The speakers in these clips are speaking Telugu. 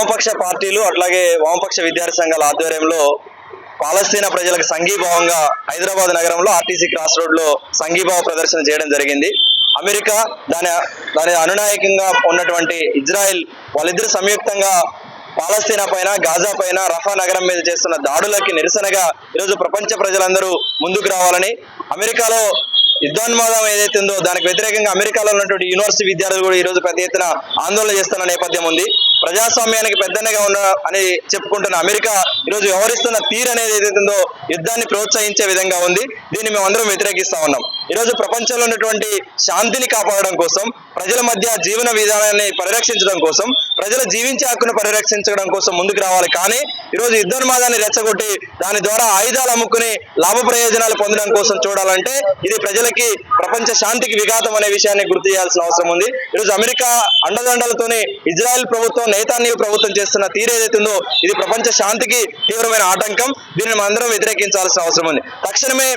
వామపక్ష పార్టీలు అట్లాగే వామపక్ష విద్యార్థి సంఘాల ఆధ్వర్యంలో పాలస్తీనా ప్రజలకు సంఘీభావంగా హైదరాబాద్ నగరంలో ఆర్టీసీ క్రాస్ రోడ్లో సంఘీభావ ప్రదర్శన చేయడం జరిగింది. అమెరికా దాని దాని అనునాయకంగా ఉన్నటువంటి ఇజ్రాయెల్ వాళ్ళిద్దరు సంయుక్తంగా పాలస్తీనా పైన గాజా పైన రఫా నగరం మీద చేస్తున్న దాడులకి నిరసనగా ఈరోజు ప్రపంచ ప్రజలందరూ ముందుకు రావాలని అమెరికాలో యుద్ధోన్మాదం ఏదైతే ఉందో దానికి వ్యతిరేకంగా అమెరికాలో ఉన్నటువంటి యూనివర్సిటీ విద్యార్థులు కూడా ఈ రోజు పెద్ద ఎత్తున ఆందోళన చేస్తున్న నేపథ్యం ఉంది. ప్రజాస్వామ్యానికి పెద్దన్నగా ఉన్న అని చెప్పుకుంటున్న అమెరికా ఈరోజు వ్యవహరిస్తున్న తీరు అనేది ఏదైతే ఉందో యుద్ధాన్ని ప్రోత్సహించే విధంగా ఉంది. దీన్ని మేము అందరం వ్యతిరేకిస్తా ఉన్నాం. ఈరోజు ప్రపంచంలో ఉన్నటువంటి శాంతిని కాపాడడం కోసం ప్రజల మధ్య జీవన విధానాన్ని పరిరక్షించడం కోసం ప్రజల జీవించే హక్కును పరిరక్షించడం కోసం ముందుకు రావాలి. కానీ ఈరోజు యుద్ధోన్మాదాన్ని రెచ్చగొట్టి దాని ద్వారా ఆయుధాలు అమ్ముకుని లాభ ప్రయోజనాలు పొందడం కోసం చూడాలంటే ఇది ప్రజలకి ప్రపంచ శాంతికి విఘాతం అనే విషయాన్ని గుర్తు చేయాల్సిన అవసరం ఉంది. ఈరోజు అమెరికా అండదండలతోనే ఇజ్రాయెల్ ప్రభుత్వం నేతాన్యూ ప్రభుత్వం చేస్తున్న తీరు ఏదైతుందో ఇది ప్రపంచ శాంతికి తీవ్రమైన ఆటంకం. దీనిని మనందరం అందరం వ్యతిరేకించాల్సిన అవసరం ఉంది. తక్షణమే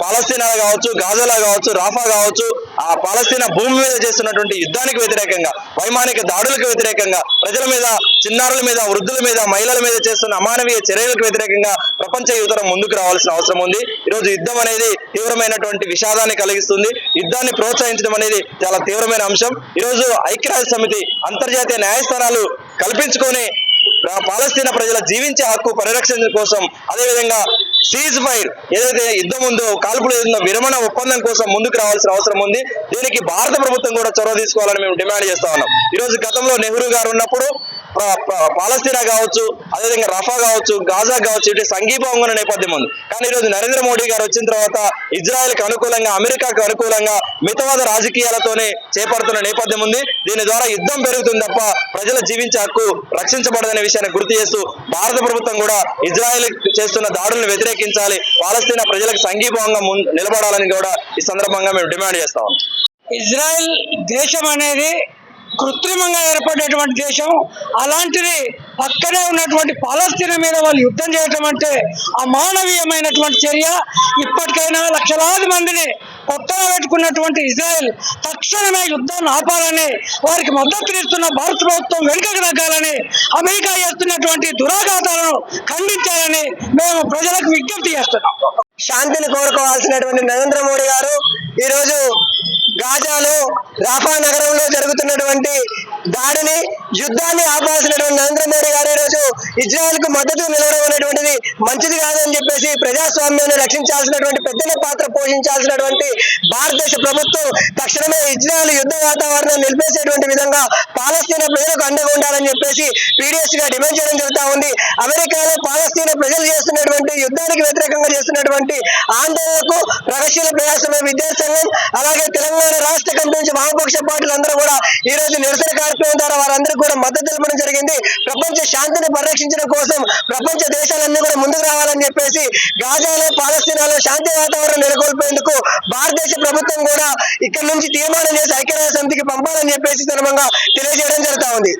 పాలస్తీనా కావచ్చు గాజాలా కావచ్చు రాఫా కావచ్చు ఆ పాలస్తీనా భూమి మీద చేస్తున్నటువంటి యుద్ధానికి వ్యతిరేకంగా వైమానిక దాడులకు వ్యతిరేకంగా ప్రజల మీద చిన్నారుల మీద వృద్ధుల మీద మహిళల మీద చేస్తున్న అమానవీయ చర్యలకు వ్యతిరేకంగా ప్రపంచ యువతరం ముందుకు రావాల్సిన అవసరం ఉంది. ఈరోజు యుద్ధం అనేది తీవ్రమైనటువంటి విషాదాన్ని కలిగిస్తుంది. యుద్ధాన్ని ప్రోత్సహించడం అనేది చాలా తీవ్రమైన అంశం. ఈరోజు ఐక్యరాజ్య సమితి అంతర్జాతీయ న్యాయస్థానాలు కల్పించుకొని పాలస్తీనా ప్రజల జీవించే హక్కు పరిరక్షణ కోసం అదేవిధంగా సీజ్ ఫైర్ ఏదైతే యుద్ధం ఉందో కాల్పులు ఏదో విరమణ ఒప్పందం కోసం ముందుకు రావాల్సిన అవసరం ఉంది. దీనికి భారత ప్రభుత్వం కూడా చొరవ తీసుకోవాలని మేము డిమాండ్ చేస్తా ఉన్నాం. ఈ రోజు గతంలో నెహ్రూ గారు ఉన్నప్పుడు పాలస్తీనా కావచ్చు అదేవిధంగా రఫా కావచ్చు గాజా కావచ్చు ఇటు సంఘీభావంగా ఉన్న నేపథ్యం ఉంది. కానీ ఈరోజు నరేంద్ర మోడీ గారు వచ్చిన తర్వాత ఇజ్రాయెల్కి అనుకూలంగా అమెరికాకు అనుకూలంగా మితవాద రాజకీయాలతోనే చేపడుతున్న నేపథ్యం ఉంది. దీని ద్వారా యుద్ధం పెరుగుతుంది తప్ప ప్రజల జీవించే హక్కు రక్షించబడదనే విషయాన్ని గుర్తు చేస్తూ భారత ప్రభుత్వం కూడా ఇజ్రాయెల్ చేస్తున్న దాడులను వ్యతిరేకించాలి పాలస్తీనా ప్రజలకు సంఘీభావంగా ముందు నిలబడాలని కూడా ఈ సందర్భంగా మేము డిమాండ్ చేస్తాం ఇజ్రాయెల్ దేశం అనేది కృత్రిమంగా ఏర్పడేటువంటి దేశం. అలాంటిది పక్కనే ఉన్నటువంటి పాలస్తీన మీద వాళ్ళు యుద్ధం చేయటం అంటే అమానవీయమైనటువంటి చర్య. ఇప్పటికైనా లక్షలాది మందిని కొత్తగా పెట్టుకున్నటువంటి ఇజ్రాయెల్ తక్షణమే యుద్ధాన్ని ఆపాలని వారికి మద్దతు ఇస్తున్న భారత ప్రభుత్వం వెనుకకు తగ్గాలని అమెరికా చేస్తున్నటువంటి దురాఘాతాలను ఖండించాలని మేము ప్రజలకు విజ్ఞప్తి చేస్తున్నాం. శాంతిని కోరుకోవాల్సినటువంటి నరేంద్ర మోడీ గారు ఈరోజు గాజాలో రాఫా నగరంలో జరుగుతున్నటువంటి దాడిని యుద్ధాన్ని ఆపాల్సినటువంటి నరేంద్ర మోడీ గారు ఈరోజు ఇజ్రాయెల్కు మద్దతు నిలవడం అనేటువంటిది మంచిది కాదని చెప్పేసి ప్రజాస్వామ్యాన్ని రక్షించాల్సినటువంటి పెద్దల పాత్ర పోషించాల్సినటువంటి భారతదేశ ప్రభుత్వం తక్షణమే ఇజ్రాయెల్ యుద్ధ వాతావరణం నిలిపేసేటువంటి విధంగా పాలస్తీనా ప్రజలకు అండగా ఉండాలని చెప్పేసి పీడిఎస్గా డిమాండ్ చేయడం జరుగుతా ఉంది. అమెరికాలో పాలస్తీనా ప్రజలు చేస్తున్నటువంటి యుద్ధానికి వ్యతిరేకంగా చేస్తున్నటువంటి చేస్తున్నటువంటి ఆందోళనకు ప్రగతిశీల ప్రయాసమైన విద్యార్థి సంఘం అలాగే తెలంగాణ రాష్ట్ర కమిటీ నుంచి వామపక్ష పార్టీలు అందరూ కూడా ఈ రోజు నిరసన కార్యక్రమం ద్వారా వారందరూ కూడా మద్దతు తెలపడం జరిగింది. ప్రపంచ శాంతిని పరిరక్షించడం కోసం ప్రపంచ దేశాలన్నీ కూడా ముందుకు రావాలని చెప్పేసి గాజాలో పాలస్తీనాలో శాంతి వాతావరణం నెలకొల్పేందుకు భారతదేశ ప్రభుత్వం కూడా ఇక్కడ నుంచి తీర్మానం చేసి ఐక్యరాజ్య సమితికి పంపాలని చెప్పేసి తెలియజేయడం జరుగుతా ఉంది.